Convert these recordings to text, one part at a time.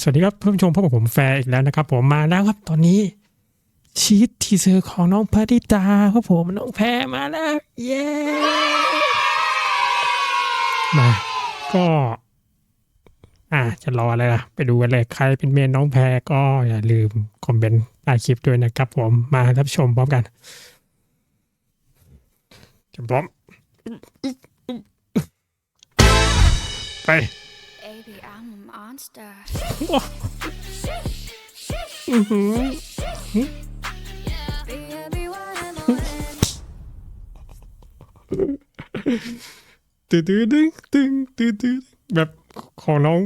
สวัสดีครับเพื่อนผู้ชมพบกับผมแฟร์อีกแล้วนะครับ ผมมาแล้วครับตอนนี้ชีตทีเซอร์ของน้องพริตาครับผมน้องแพรมาแล้วเย้มาก็ อ่าจะรออะไรล่ะ ไปดูกันเลยใครเป็นเมนน้องแพรก็อย่าลืมคอมเมนต์ใต้คลิปด้วยนะครับ ผมมารับชมพร้อมกันจะพร้อมไป Baby, I'm a monster. อื้อหือ Baby, what am I? ตื้อตื้อตึ้งตึ้งตื้อตื้อแบบของน้อง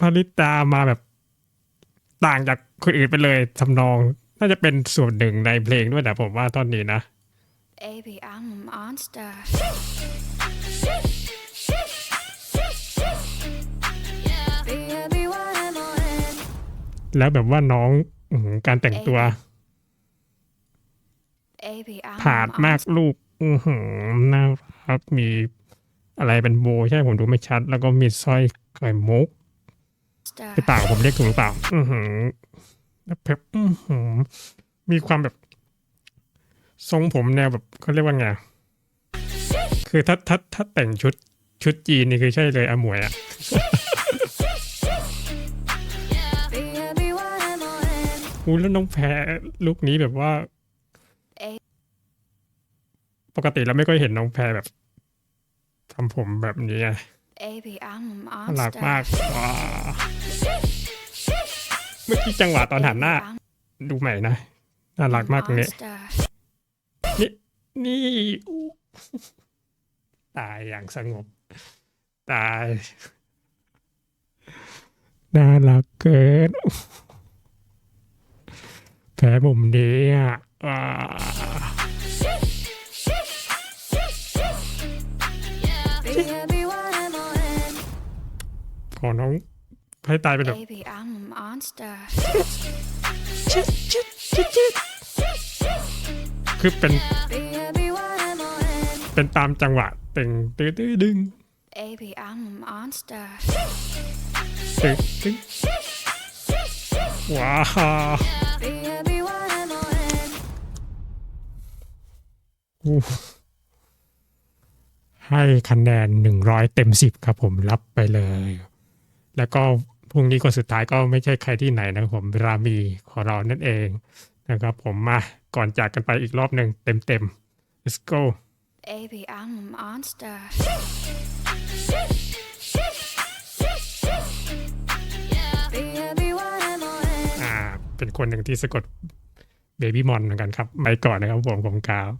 พาริตามาแบบ ต่างจากคนอื่นไปเลยทำนอง น่าจะเป็นส่วนหนึ่งในเพลงด้วยแต่ผมว่าตอนนี้นะ Baby, I'm a monster. แล้วแบบว่าน้องอื้อหือการแต่งตัว Baby, I'm ผาด a มาก monster. ลูกอือหือน่ารักมีอะไรเป็นโบใช่ผมดูไม่ชัด แล้วก็มีสร้อยไข่มุกไปเปล่าผมเรียกถูกหรือเปล่า อือหือแล้วเพบอือหือมีความแบบ ทรงผมแนวแบบเขาเรียกว่าไงคือถ้าถ้าถ้าแต่งชุดชุดจีนนี่คือใช่เลยอาหมวยอะ I? อู้แล้วน้องแพรลุคนี้แบบว่าเอ๊ะปกติเราไม่ค่อยเห็นน้องแพรแบบทำผมแบบนี้ไง Baby, I'm a น่ารัก monster. มากว้าเมื่อกี้จังหวะตอนหันหน้า Baby, I'm ดูใหม่นะ น่ารักมากตรงนี้ monster. นี่นี่อู้ตายอย่างสงบ ตาย น่ารักเกิน แพ้มุมนี้อะอ่า Baby, what am I? ขอน้องให้ตายเป็นแบบ Baby, I'm a monster. คือเป็น Baby, what am I? เป็นตามจังหวะตึงตื้อตื้อดึง Baby, I'm a monster. ตึงตึงว้าว ให้คะแนนหนึ่งร้อยเต็มสิบครับผมรับไปเลย แล้วก็พรุ่งนี้คนสุดท้ายก็ไม่ใช่ใครที่ไหนนะครับผมรามีของเรานั่นเองนะครับผมมาก่อนจากกันไปอีกรอบหนึ่งเต็มเต็มๆ let's go Baby, I'm a monster. Baby, what am I? อ่าเป็นคนหนึ่งที่สะกดเบบี้มอนเหมือนกันครับ ไปก่อนนะครับผมผมกาว